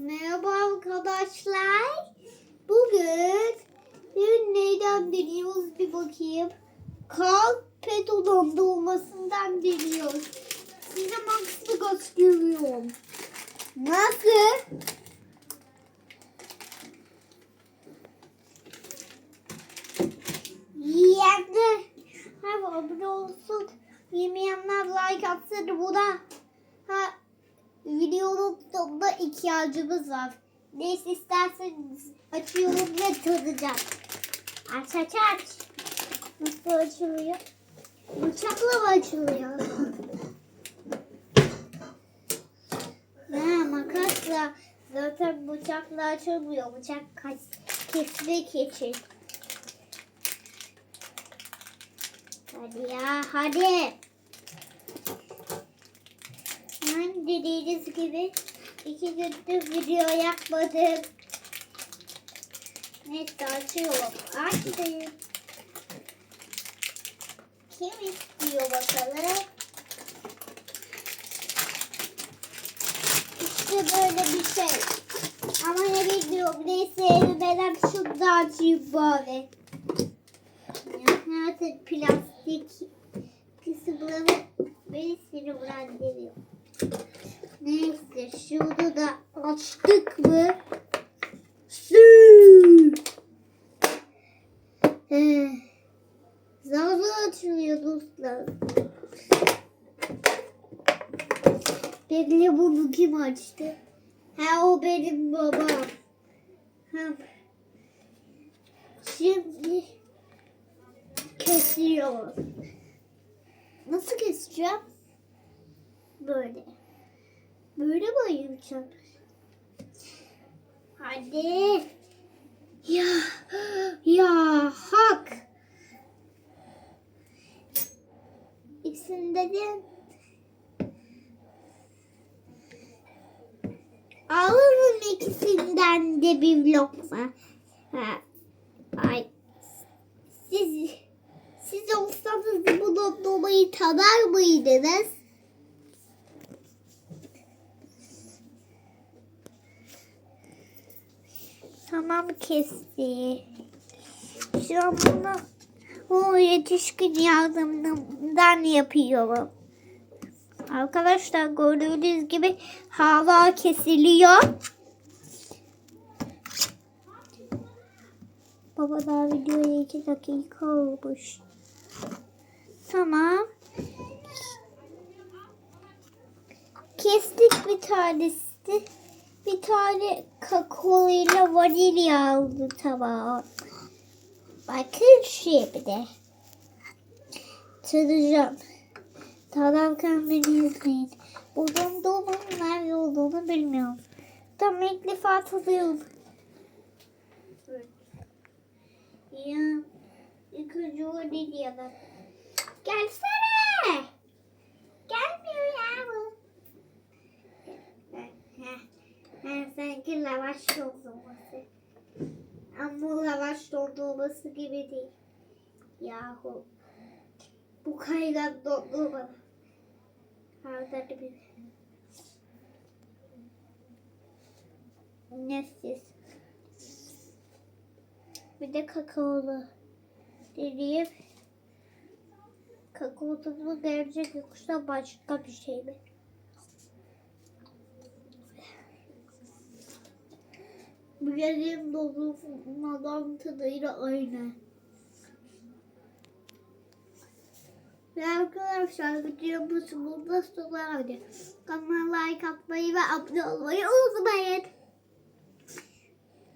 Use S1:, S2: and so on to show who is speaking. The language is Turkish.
S1: Merhaba arkadaşlar. Bugün bir neyden deniyoruz bir bakayım. Kal petonun doğmasından deniyoruz. Size Max'ı gösteriyorum. Nasıl? Yiyenler abone olsun. Yemeyenler like atsın buna. Ha, videonun sonunda ihtiyacımız var. Neyse isterseniz açıyorum ve tadacağım. Aç aç aç. Nasıl açılıyor? Bıçakla mı açılıyor? ha makasla. Zaten bıçakla açılmıyor. Bıçak kesmek için. Hadi ya hadi. Dediğiniz gibi iki gündür video yapmadım. Neyse açıyorum. Açtım. Kim istiyor bakalım? İşte böyle bir şey. Ama ne bilmiyorum. Neyse şunu da açayım bari. Zaten plastik kısımları beni sinirlendiriyor. Neyse şunu da açtık mı? Su. Ee, açılıyor dostlar. Bekle bunu kim açtı? Ha o benim babam. Ha. Şimdi kesiyor. Nasıl keseceğim? Böyle. Böyle mi ayıracağım? Hadi. Ya. Ya hak. İkisinde de Alırım ikisinden de bir lokma. Ha. Ay. Siz siz olsanız bunu dolayı tadar mıydınız? Tamam kesti. Şu an bunu o yetişkin yardımından yapıyorum. Arkadaşlar gördüğünüz gibi hava kesiliyor. Baba daha videoya iki dakika olmuş. Tamam. Kestik bir tanesi. Bir tane kakaoyla vanilya aldı tabağa. Bakın şimdi. Tadacağım. Tadarken beni izleyin. Buradan dolmanın nerede olduğunu bilmiyorum. Tam ilk defa tadıyorum. Ya, ilk önce vanilya'dan. Gelsene. Gelmiyor ya bu. Heh, heh, sanki lavaş dondurması. Ama lavaş dondurması gibi değil. Yahu. Bu kaygan dondurma. Harika bir. Nefis. Bir de kakaolu. Deneyim. Kakao tadı gelecek yoksa başka bir şey mi? Bu yediğim dondurmadan tadıyla aynı. Ve arkadaşlar videomuz burada sona erdi. Kanalıma like atmayı ve abone olmayı unutmayın.